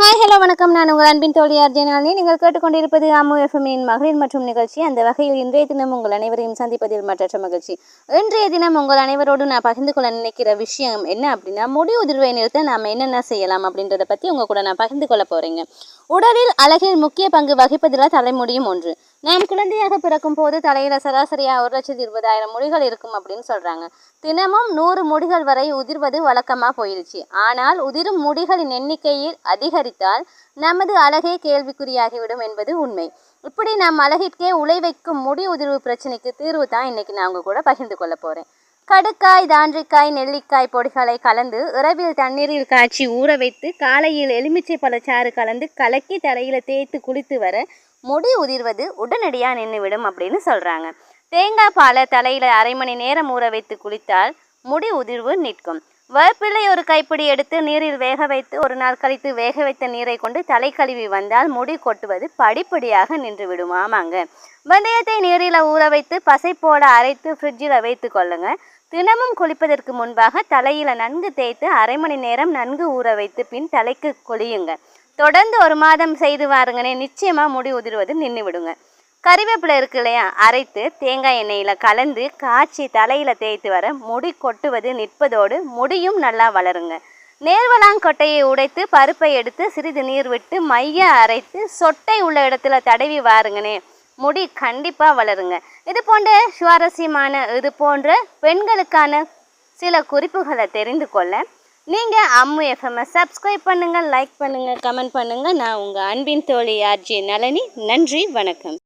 Hi hello வணக்கம். நான் உங்கள் அன்பின் தோழியார் அர்ஜுனாலினி நீங்கள் கேட்டுக்கொண்டிருப்பது அம்மு எஃப்எம்மின் மகளிர் மற்றும் நிகழ்ச்சி. அந்த வகையில் இன்றைய தினம் உங்கள் அனைவரையும் சந்திப்பதில் மற்றற்ற மகிழ்ச்சி. இன்றைய தினம் உங்கள் அனைவரோடு நான் பகிர்ந்து கொள்ள நினைக்கிற விஷயம் என்ன அப்படின்னா முடி உதிர்வை நிறுத்த நாம் என்னென்ன செய்யலாம் அப்படின்றத பற்றி உங்கள் கூட நான் பகிர்ந்து கொள்ள போகிறேங்க உடலில் அழகில் முக்கிய பங்கு வகிப்பதில் தலைமுடியும் ஒன்று. நாம் குழந்தையாக பிறக்கும் போது தலையில சராசரியாக ஒரு லட்சத்தி இருபதாயிரம் முடிகள் இருக்கும் அப்படின்னு சொல்றாங்க. தினமும் நூறு முடிகள் வரை உதிர்வது வழக்கமாக போயிடுச்சு ஆனால் உதிரும் முடிகளின் எண்ணிக்கையில் அதிகரித்தால் நமது அழகே கேள்விக்குறியாகிவிடும் என்பது உண்மை. இப்படி நாம் அழகிற்கே உழை வைக்கும் முடி உதிர்வு பிரச்சனைக்கு தீர்வு தான் இன்னைக்கு நான் உங்க கூட பகிர்ந்து கொள்ள போறேன். கடுக்காய் தாண்டிக்காய் நெல்லிக்காய் பொடிகளை கலந்து இரவில் தண்ணீரில் காய்ச்சி ஊற வைத்து காலையில் எலுமிச்சை பழச்சாறு கலந்து கலக்கி தரையில் தேய்த்து குளித்து வர முடி உதிர்வது உடனடியாக நின்றுவிடும் அப்படின்னு சொல்கிறாங்க தேங்காய் பாலை தலையில் அரை மணி நேரம் ஊற வைத்து குளித்தால் முடி உதிர்வு நிற்கும். வேப்பிலை ஒரு கைப்பிடி எடுத்து நீரில் வேக வைத்து ஒரு நாள் கழித்து வேக வைத்த நீரை கொண்டு தலை கழுவி வந்தால் முடி கொட்டுவது படிப்படியாக நின்று விடும். ஆமாங்க. வெந்தயத்தை நீரில் ஊற வைத்து பசை போட அரைத்து ஃப்ரிட்ஜில் வைத்து கொள்ளுங்க. தினமும் குளிப்பதற்கு முன்பாக தலையில் நன்கு தேய்த்து அரை மணி நேரம் நன்கு ஊற வைத்து பின் தலைக்கு கொளியுங்க. தொடர்ந்து ஒரு மாதம் செய்து வாருங்கனே நிச்சயமாக முடி உதிர்வது நின்று விடுங்க கறிவேப்பிலை இருக்கு இல்லையா? அரைத்து தேங்காய் எண்ணெயில் கலந்து காய்ச்சி தலையில் தேய்த்து வர முடி கொட்டுவது நிற்பதோடு முடியும் நல்லா வளருங்க. நேர்வலாங்கொட்டையை உடைத்து பருப்பை எடுத்து சிறிது நீர் விட்டு மைய அரைத்து சொட்டை உள்ள இடத்துல தடவி வாருங்கனே. முடி கண்டிப்பாக வளருங்க. இது போன்ற சுவாரஸ்யமான இது போன்ற பெண்களுக்கான சில குறிப்புகளை தெரிந்து கொள்ள நீங்கள் அம்மு எஃப்எம்ஐ சப்ஸ்கிரைப் பண்ணுங்கள் லைக் பண்ணுங்கள் கமெண்ட் பண்ணுங்கள் நான் உங்கள் அன்பின் தோழி ஆர்ஜி நளினி. நன்றி வணக்கம்.